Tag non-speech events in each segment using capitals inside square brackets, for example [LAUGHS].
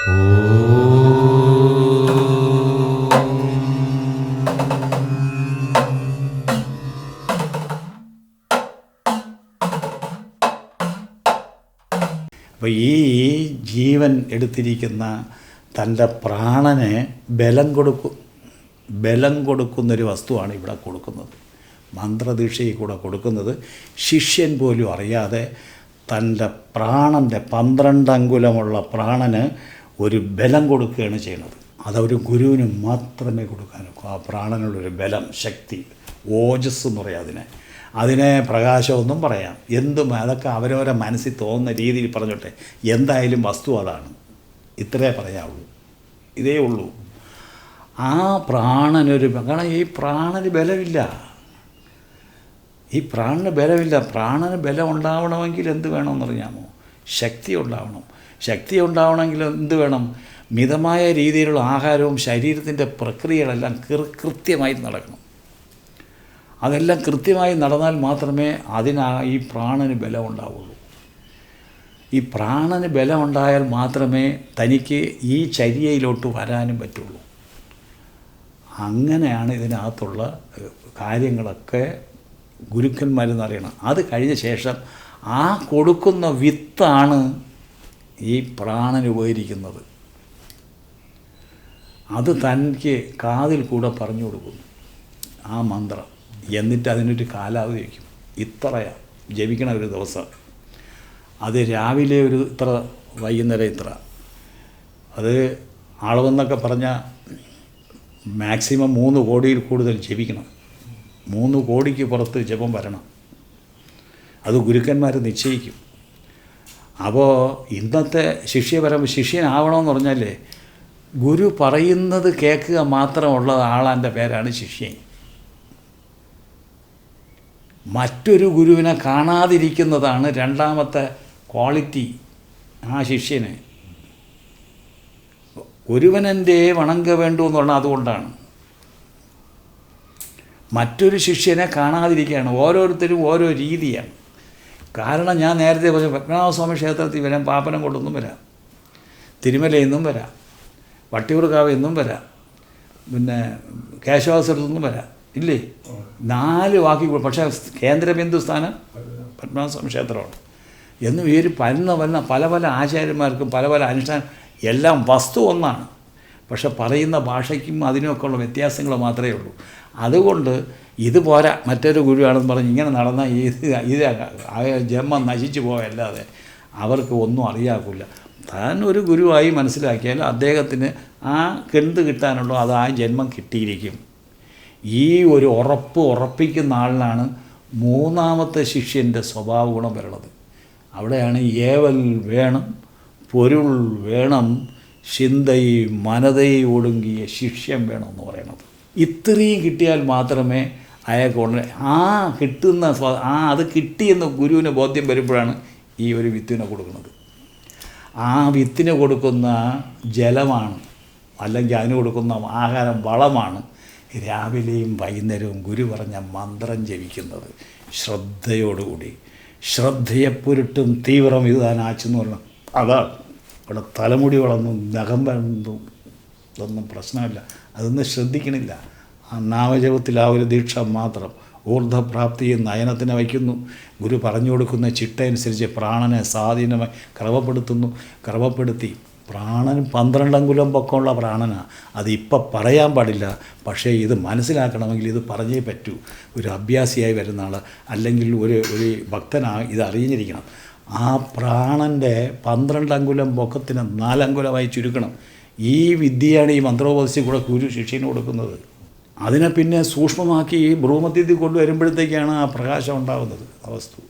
അപ്പോൾ ഈ ജീവൻ എടുത്തിരിക്കുന്ന തന്റെ പ്രാണന് ബലം കൊടുക്കും ബലം കൊടുക്കുന്നൊരു വസ്തുവാണ് ഇവിടെ കൊടുക്കുന്നത്. മന്ത്രദീക്ഷയിൽ കൂടെ കൊടുക്കുന്നത്. ശിഷ്യൻ പോലും അറിയാതെ തന്റെ പ്രാണന്റെ പന്ത്രണ്ട് അങ്കുലമുള്ള പ്രാണന് ഒരു ബലം കൊടുക്കുകയാണ് ചെയ്യുന്നത്. അതവർ ഗുരുവിന് മാത്രമേ കൊടുക്കാനൊക്കൂ. ആ പ്രാണനുള്ളൊരു ബലം ശക്തി ഓജസ് എന്ന് പറയാം അതിനെ. അതിനെ പ്രകാശമൊന്നും പറയാം. എന്തും അതൊക്കെ അവരവരെ മനസ്സിൽ തോന്നുന്ന രീതിയിൽ പറഞ്ഞോട്ടെ. എന്തായാലും വസ്തു അതാണ്. ഇത്രേ പറയാവുള്ളൂ. ഇതേ ഉള്ളൂ. ആ പ്രാണനൊരു കാരണം ഈ പ്രാണന് ബലമില്ല. ഈ പ്രാണന് ബലമില്ല. പ്രാണന് ബലം ഉണ്ടാവണമെങ്കിൽ എന്ത് വേണമെന്നറിയാമോ? ശക്തി ഉണ്ടാവണം ശക്തി ഉണ്ടാവണമെങ്കിൽ എന്ത് വേണം? മിതമായ രീതിയിലുള്ള ആഹാരവും ശരീരത്തിന്റെ പ്രക്രിയകളെല്ലാം കൃത്യമായി നടക്കണം. അതെല്ലാം കൃത്യമായി നടന്നാൽ മാത്രമേ അതിനാ ഈ പ്രാണന് ബലം ഉണ്ടാവുള്ളൂ ഈ പ്രാണന് ബലം ഉണ്ടായാൽ മാത്രമേ തനിക്ക് ഈ ചര്യയിലോട്ട് വരാനും പറ്റുള്ളൂ. അങ്ങനെയാണ് ഇതിനകത്തുള്ള കാര്യങ്ങളൊക്കെ ഗുരുക്കന്മാരെന്നറിയണം. അത് കഴിഞ്ഞ ശേഷം ആ കൊടുക്കുന്ന വിത്താണ് ഈ പ്രാണന് ഉപകരിക്കുന്നത്. അത് തനിക്ക് കാതിൽ കൂടെ പറഞ്ഞു കൊടുക്കുന്നു. ആ മന്ത്രം. എന്നിട്ട് അതിനൊരു കാലാവധി വയ്ക്കും. ഇത്രയാണ് ജപിക്കണ ഒരു ദിവസം. അത് രാവിലെ ഒരു ഇത്ര വൈകുന്നേരം ഇത്ര. അത് അളവെന്നൊക്കെ പറഞ്ഞാൽ മാക്സിമം മൂന്ന് കോടിയിൽ കൂടുതൽ ജപിക്കണം. മൂന്ന് കോടിക്ക് പുറത്ത് ജപം വരണം. അത് ഗുരുക്കന്മാർ നിശ്ചയിക്കും. അപ്പോൾ ഇന്നത്തെ ശിഷ്യപരം ശിഷ്യനാവണമെന്ന് പറഞ്ഞാലേ ഗുരു പറയുന്നത് കേൾക്കുക മാത്രമുള്ള ആളാന്റെ പേരാണ് ശിഷ്യൻ. മറ്റൊരു ഗുരുവിനെ കാണാതിരിക്കുന്നതാണ് രണ്ടാമത്തെ ക്വാളിറ്റി ആ ശിഷ്യന്. ഒരുവനെന്റെ വണങ്ക വേണ്ടു എന്ന് പറഞ്ഞാൽ അതുകൊണ്ടാണ്. മറ്റൊരു ശിഷ്യനെ കാണാതിരിക്കുകയാണ്. ഓരോരുത്തരും ഓരോ രീതിയാണ്. കാരണം ഞാൻ നേരത്തെ കുറച്ച് പത്മനാഭസ്വാമി ക്ഷേത്രത്തിൽ വരാം പാപ്പനം കൊണ്ടൊന്നും വരാം. തിരുമലയിൽ നിന്നും വരാം. വട്ടിയൂർക്കാവിൽ നിന്നും വരാം. പിന്നെ കേശവാസരത്തൊന്നും വരാം. ഇല്ലേ? നാല് വാക്കി പക്ഷേ കേന്ദ്രബിന്ദു സ്ഥാനം പത്മനാഭസ്വാമി ക്ഷേത്രമാണ്. എന്നും ഈ ഒരു പന്ന വന്ന പല പല ആചാര്യന്മാർക്കും പല പല അനുഷ്ഠാനം എല്ലാം വസ്തു ഒന്നാണ്. പക്ഷെ പറയുന്ന ഭാഷയ്ക്കും അതിനുമൊക്കെ ഉള്ള വ്യത്യാസങ്ങൾ മാത്രമേ ഉള്ളൂ. അതുകൊണ്ട് ഇത് പോരാ മറ്റൊരു ഗുരുവാണെന്ന് പറഞ്ഞ് ഇങ്ങനെ നടന്ന ഇത് ഇത് ജന്മം നശിച്ചു പോയല്ലാതെ അവർക്ക് ഒന്നും അറിയാക്കില്ല താൻ ഒരു ഗുരുവായി മനസ്സിലാക്കിയാൽ അദ്ദേഹത്തിന് ആ കെന്ത് കിട്ടാനുള്ളൂ അത് ആ ജന്മം കിട്ടിയിരിക്കും. ഈ ഒരു ഉറപ്പ് ഉറപ്പിക്കുന്ന ആളിനാണ് മൂന്നാമത്തെ ശിഷ്യന്റെ സ്വഭാവ ഗുണം വരുന്നത്. അവിടെയാണ് ഏവൽ വേണം പൊരുൾ വേണം ചിന്തൈ മനതൈ ഒടുങ്ങിയ ശിഷ്യം വേണം എന്ന് പറയുന്നത്. ഇത്രയും കിട്ടിയാൽ മാത്രമേ അയാൾക്ക് ഉടനെ ആ കിട്ടുന്ന ആ അത് കിട്ടിയെന്ന് ഗുരുവിന് ബോധ്യം വരുമ്പോഴാണ് ഈ ഒരു വിത്തിനെ കൊടുക്കുന്നത്. ആ വിത്തിന് കൊടുക്കുന്ന ജലമാണ് അല്ലെങ്കിൽ അതിന് കൊടുക്കുന്ന ആഹാരം വളമാണ് രാവിലെയും വൈകുന്നേരവും ഗുരു പറഞ്ഞ മന്ത്രം ജപിക്കുന്നത്. ശ്രദ്ധയോടുകൂടി. ശ്രദ്ധയെ പുരുട്ടും തീവ്രം ഇത് താൻ ആച്ചെന്ന് പറഞ്ഞു. അതാണ് ഇവിടെ തലമുടി വളർന്നു നഖം വളർന്നു ഇതൊന്നും പ്രശ്നമില്ല. അതൊന്നും ശ്രദ്ധിക്കണില്ല. നാമജപത്തിൽ ആ ഒരു ദീക്ഷ മാത്രം. ഊർധ്വപ്രാപ്തിയും നയനത്തിന് വയ്ക്കുന്നു. ഗുരു പറഞ്ഞു കൊടുക്കുന്ന ചിട്ടയനുസരിച്ച് പ്രാണനെ സ്വാധീനമായി ക്രമപ്പെടുത്തുന്നു. ക്രമപ്പെടുത്തി. പ്രാണൻ പന്ത്രണ്ട് അങ്കുലം പൊക്കമുള്ള പ്രാണനാണ് അത് ഇപ്പം പറയാൻ പാടില്ല. പക്ഷേ ഇത് മനസ്സിലാക്കണമെങ്കിൽ ഇത് പറഞ്ഞേ പറ്റൂ. ഒരു അഭ്യാസിയായി വരുന്ന ആൾ അല്ലെങ്കിൽ ഒരു ഒരു ഭക്തനാ ഇത് അറിഞ്ഞിരിക്കണം. ആ പ്രാണന്റെ പന്ത്രണ്ട് അങ്കുലം പൊക്കത്തിന് നാലങ്കുലമായി ചുരുക്കണം. ഈ വിദ്യയാണ് ഈ മന്ത്രോപദേശി കൂടെ ഗുരു ശിഷ്യന് കൊടുക്കുന്നത്. അതിനെ പിന്നെ സൂക്ഷ്മമാക്കി ഈ ഭ്രൂമധ്യത്തിൽ കൊണ്ടുവരുമ്പോഴത്തേക്കാണ് ആ പ്രകാശം ഉണ്ടാകുന്നത് ആ വസ്തു.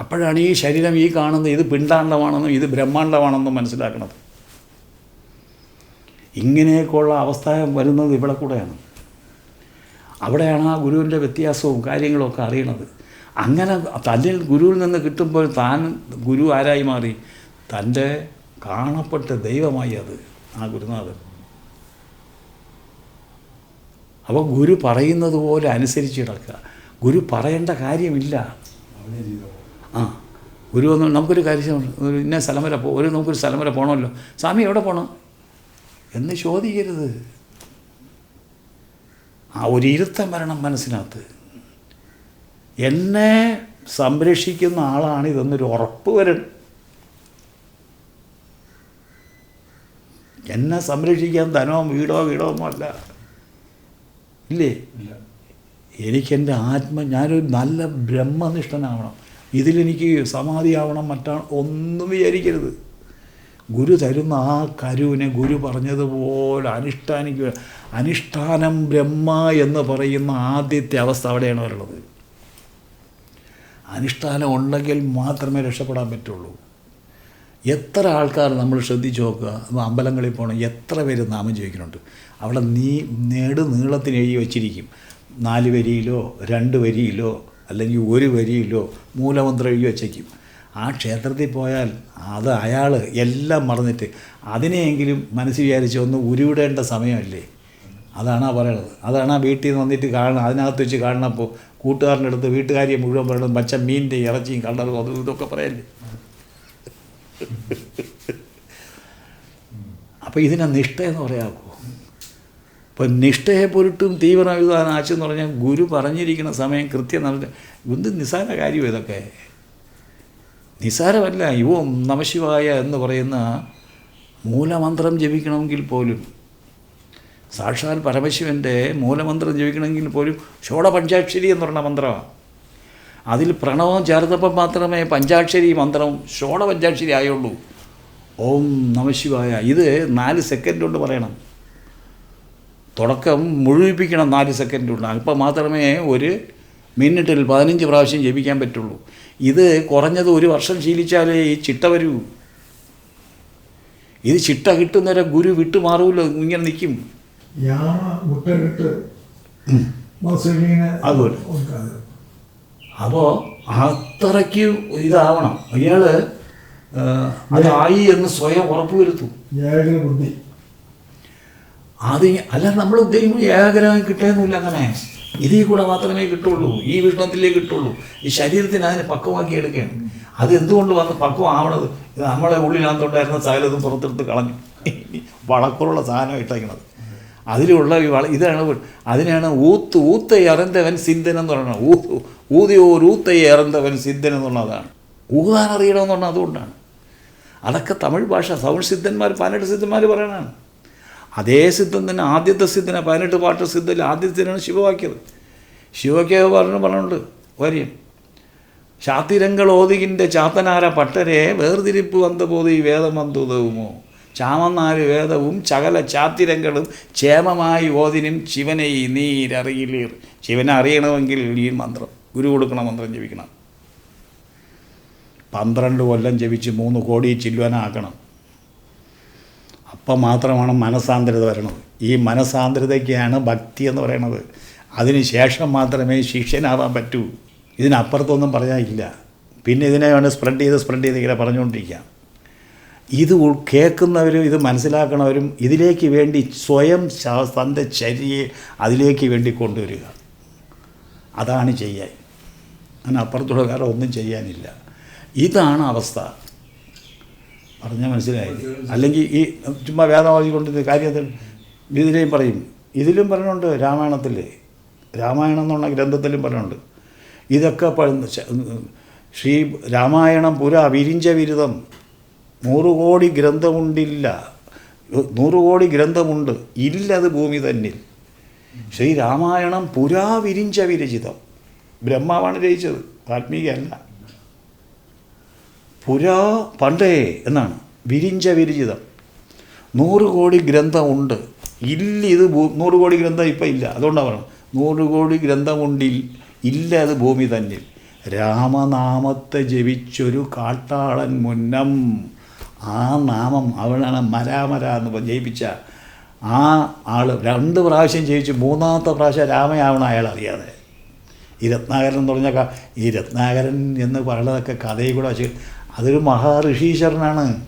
അപ്പോഴാണ് ഈ ശരീരം ഈ കാണുന്നത് ഇത് പിണ്ടാണ്ടമാണെന്നും ഇത് ബ്രഹ്മാണ്ടമാണെന്നും മനസ്സിലാക്കുന്നത് ഇങ്ങനെയൊക്കെയുള്ള അവസ്ഥ വരുന്നത് ഇവിടെ കൂടെയാണ്. അവിടെയാണ് ആ ഗുരുവിന്റെ വ്യത്യാസവും കാര്യങ്ങളൊക്കെ അറിയണത്. അങ്ങനെ തന്നിൽ ഗുരുവിൽ നിന്ന് കിട്ടുമ്പോൾ താൻ ഗുരു ആരായി മാറി? തന്റെ കാണപ്പെട്ട ദൈവമായി അത് ആ ഗുരുനാഥൻ അപ്പോൾ ഗുരു പറയുന്നത് പോലെ അനുസരിച്ച് കിടക്കുക ഗുരു പറയേണ്ട കാര്യമില്ല. ആ ഗുരു ഒന്ന് നമുക്കൊരു കാര്യം ഒരു ഇന്ന സ്ഥലം വരെ പോ ഒരു നമുക്കൊരു സ്ഥലം വരെ പോകണമല്ലോ സ്വാമി എവിടെ പോകണം എന്ന് ചോദിക്കരുത്. ആ ഒരു ഇരുത്തം വരണം മനസ്സിനകത്ത്. എന്നെ സംരക്ഷിക്കുന്ന ആളാണ് ഇതെന്നൊരു ഉറപ്പ് വരണം. എന്നെ സംരക്ഷിക്കാൻ ധനോ വീടോ വീടോ ഒന്നുമല്ല. ഇല്ലേ? എനിക്കെന്റെ ആത്മ ഞാനൊരു നല്ല ബ്രഹ്മനിഷ്ഠനാവണം. ഇതിലെനിക്ക് സമാധിയാവണം മറ്റാ ഒന്നും വിചാരിക്കരുത്. ഗുരു തരുന്ന ആ കരുവിനെ ഗുരു പറഞ്ഞതുപോലെ അനുഷ്ഠാനിക്കുക. അനുഷ്ഠാനം ബ്രഹ്മ എന്ന് പറയുന്ന ആദ്യത്തെ അവസ്ഥ അവിടെയാണ് വരുന്നത്. അനുഷ്ഠാനം ഉണ്ടെങ്കിൽ മാത്രമേ രക്ഷപ്പെടാൻ പറ്റുള്ളൂ. എത്ര ആൾക്കാർ നമ്മൾ ശ്രദ്ധിച്ച് നോക്കുക അമ്പലങ്ങളിൽ പോകണം എത്ര പേര് നാമം ചോദിക്കുന്നുണ്ട് അവിടെ നീ നേട് നീളത്തിന് എഴുതി വച്ചിരിക്കും. നാല് വരിയിലോ രണ്ട് വരിയിലോ അല്ലെങ്കിൽ ഒരു വരിയിലോ മൂലമന്ത്രം എഴുതി വച്ചേക്കും. ആ ക്ഷേത്രത്തിൽ പോയാൽ അത് അയാൾ എല്ലാം മറന്നിട്ട് അതിനെയെങ്കിലും മനസ്സ് വിചാരിച്ച് ഒന്ന് ഉരുവിടേണ്ട സമയമല്ലേ? അതാണ് ആ പറയണത്. അതാണ് ആ വീട്ടിൽ നിന്ന് വന്നിട്ട് കാണണം അതിനകത്ത് വെച്ച് കാണണപ്പോൾ കൂട്ടുകാരന്റെ അടുത്ത് വീട്ടുകാരിയെ മുഴുവൻ പറയണം പച്ച മീനിന്റെ ഇറച്ചിയും കണ്ടതും അതും ഇതൊക്കെ പറയല്ലേ? [LAUGHS] അപ്പോൾ ഇതിനെ നിഷ്ഠ എന്ന് പറയാമോ അപ്പോൾ നിഷ്ഠയെ പൊരുട്ടും തീവ്രവിധാന ആച്ചെന്ന് പറഞ്ഞാൽ ഗുരു പറഞ്ഞിരിക്കുന്ന സമയം കൃത്യം നടത്തി എന്ത് നിസാര കാര്യം ഇതൊക്കെ? നിസ്സാരമല്ല യുവം നമശിവായ എന്ന് പറയുന്ന മൂലമന്ത്രം ജപിക്കണമെങ്കിൽ പോലും സാക്ഷാൽ പരമശിവന്റെ മൂലമന്ത്രം ജപിക്കണമെങ്കിൽ പോലും ഷോഡപഞ്ചാക്ഷരി എന്ന് പറയുന്ന മന്ത്രമാണ് അതിൽ പ്രണവം ചേർത്തപ്പോൾ മാത്രമേ പഞ്ചാക്ഷരി മന്ത്രം ഷോഡപഞ്ചാക്ഷരി ആയുള്ളൂ. ഓം നമശിവായ ഇത് നാല് സെക്കൻഡ് കൊണ്ട് പറയണം. തുടക്കം മുഴുവിപ്പിക്കണം നാല് സെക്കൻഡ് കൊണ്ട്. അപ്പം മാത്രമേ ഒരു മിനിറ്റിൽ പതിനഞ്ച് പ്രാവശ്യം ജപിക്കാൻ പറ്റുള്ളൂ. ഇത് കുറഞ്ഞത് ഒരു വർഷം ശീലിച്ചാലേ ഈ ചിട്ട വരൂ. ഇത് ചിട്ട കിട്ടുന്നവരെ ഗുരു വിട്ടു മാറൂല്ലോ ഇങ്ങനെ നിൽക്കും. അതുപോലെ. അപ്പോൾ അത്രയ്ക്ക് ഇതാവണം. ഇയാൾ അതായി എന്ന് സ്വയം ഉറപ്പ് വരുത്തും ബുദ്ധി. അത് അല്ല നമ്മൾ ഉദ്ദേശിക്കുമ്പോൾ ഏകാഗ്രഹം കിട്ടുന്നില്ല അങ്ങനെ. ഇതിൽ കൂടെ മാത്രമേ കിട്ടുള്ളൂ. ഈ വിഷ്ണത്തിലേ കിട്ടുള്ളൂ. ഈ ശരീരത്തിന് അതിനെ പക്വമാക്കി എടുക്കുകയാണ്. അത് എന്തുകൊണ്ട് വന്ന് പക്വമാവണത്? ഇത് നമ്മളെ ഉള്ളിനകത്തുണ്ടായിരുന്ന സകലതും പുറത്തെടുത്ത് കളഞ്ഞു. വളക്കുള്ള സാധനം ഇട്ടേക്കണത്. അതിലുള്ള ഈ വള ഇതാണ് അതിനാണ് ഊത്ത് ഊത്ത ഇറന്തവൻ സിദ്ധൻ എന്ന് പറയുന്നത്. ഊത്ത് ഊതിയോർ ഊത്ത ഇറന്തവൻ സിദ്ധൻ എന്നുള്ളതാണ്. ഊതാൻ അറിയണമെന്ന് പറഞ്ഞാൽ അതുകൊണ്ടാണ്. അതൊക്കെ തമിഴ് ഭാഷ തമിഴ് സിദ്ധന്മാർ പതിനെട്ട് സിദ്ധന്മാർ പറയണതാണ്. അതേ സിദ്ധം തന്നെ ആദ്യത്തെ സിദ്ധന പതിനെട്ട് പാട്ട് സിദ്ധത്തിൽ ആദ്യത്തിനാണ് ശിവവാക്യത് ശിവവാക്യ പറഞ്ഞു പറഞ്ഞുണ്ട് വര്യം ശാത്തിരങ്ങൾ ഓതികിന്റെ ചാത്തനാര പട്ടരെ വേർതിരിപ്പ് വന്ന പോതി വേദം വന്നുതവുമോ ചാമന്നാൽ വേദവും ചകല ചാത്തിരങ്ങളും ക്ഷേമമായി ഓതിനും ശിവനെ നീരറിയില്ലീർ ശിവനെ അറിയണമെങ്കിൽ ഈ മന്ത്രം. ഗുരു കൊടുക്കണ മന്ത്രം ജപിക്കണം. പന്ത്രണ്ട് കൊല്ലം ജപിച്ച് മൂന്ന് കോടി ചില്ലുവനാക്കണം അപ്പം മാത്രമാണ് മനസാന്തരത വരണത്. ഈ മനസാന്തരതയ്ക്കാണ് ഭക്തി എന്ന് പറയണത്. അതിന് ശേഷം മാത്രമേ ശിഷ്യനാവാൻ പറ്റൂ. ഇതിനപ്പുറത്തൊന്നും പറയാനില്ല പിന്നെ ഇതിനെ വേണം സ്പ്രെഡ് ചെയ്ത് സ്പ്രെഡ് ചെയ്ത് ഇങ്ങനെ പറഞ്ഞുകൊണ്ടിരിക്കാം ഇത് കേൾക്കുന്നവരും ഇത് മനസ്സിലാക്കണവരും ഇതിലേക്ക് വേണ്ടി സ്വയം തന്റെ ചര്യയെ അതിലേക്ക് വേണ്ടി കൊണ്ടുവരിക. അതാണ് ചെയ്യാൻ. അതിനപ്പുറത്തുള്ള വേറെ ഒന്നും ചെയ്യാനില്ല. ഇതാണ് അവസ്ഥ. പറഞ്ഞാൽ മനസ്സിലായി. അല്ലെങ്കിൽ ഈ ചുമ്മാ വേദവാദി കൊണ്ട് കാര്യത്തിൽ ഇതിലെയും പറയും. ഇതിലും പറയുന്നുണ്ട് രാമായണത്തിൽ. രാമായണം എന്നുള്ള ഗ്രന്ഥത്തിലും പറയുന്നുണ്ട് ഇതൊക്കെ ശ്രീ രാമായണം പുരാ വിരിഞ്ച വിരുദം നൂറ് കോടി ഗ്രന്ഥമുണ്ടില്ല. നൂറ് കോടി ഗ്രന്ഥമുണ്ട്. ഇല്ലത് ഭൂമി തന്നിൽ. ശ്രീ രാമായണം പുരാ വിരിഞ്ച വിരചിതം. ബ്രഹ്മാവാണ് രചിച്ചത്. വാൽമീകിയല്ല പുരാ പണ്ടേ എന്നാണ്. വിരിഞ്ച വിരിചിതം. നൂറ് കോടി ഗ്രന്ഥമുണ്ട്. ഇല്ല ഇത് നൂറ് കോടി ഗ്രന്ഥം ഇപ്പം ഇല്ല. അതുകൊണ്ടാണ് പറയുന്നത് നൂറ് കോടി ഗ്രന്ഥമുണ്ടിൽ ഇല്ല അത് ഭൂമി തന്നിൽ. രാമനാമത്തെ ജപിച്ചൊരു കാട്ടാളൻ മുന്നം. ആ നാമം അവനാണ് മരാമര എന്ന് ജയിപ്പിച്ച ആ ആൾ രണ്ട് പ്രാവശ്യം ജയിച്ചു മൂന്നാമത്തെ പ്രാവശ്യം രാമയാവണം അയാൾ അറിയാതെ. ഈ രത്നാകരൻ എന്ന് പറഞ്ഞ ഈ രത്നാകരൻ എന്ന് പറയുന്നതൊക്കെ കഥയിൽ കൂടെ വെച്ച് അതൊരു മഹാഋഷീശ്വരനാണ്.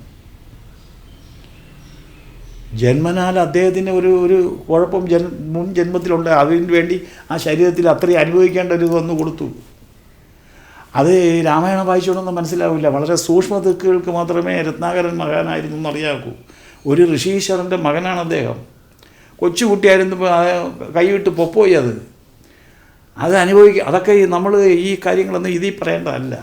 ജന്മനാൽ അദ്ദേഹത്തിന് ഒരു ഒരു കുഴപ്പം ജൻ മുൻ ജന്മത്തിലുണ്ട്. അതിന് വേണ്ടി ആ ശരീരത്തിൽ അത്രയും അനുഭവിക്കേണ്ട ഒരു വന്നു കൊടുത്തു. അത് രാമായണം വായിച്ചുകൊണ്ടൊന്നും മനസ്സിലാവില്ല. വളരെ സൂക്ഷ്മ ദിക്കുകൾക്ക് മാത്രമേ രത്നാകരൻ മകനായിരുന്നു എന്നറിയാക്കൂ ഒരു ഋഷീശ്വരന്റെ മകനാണ് അദ്ദേഹം. കൊച്ചുകുട്ടിയായിരുന്നപ്പോൾ ആ കൈവിട്ട് പൊപ്പോയി അത്. അത് അനുഭവിക്കുക അതൊക്കെ നമ്മൾ ഈ കാര്യങ്ങളൊന്നും ഇതിൽ പറയേണ്ടതല്ല.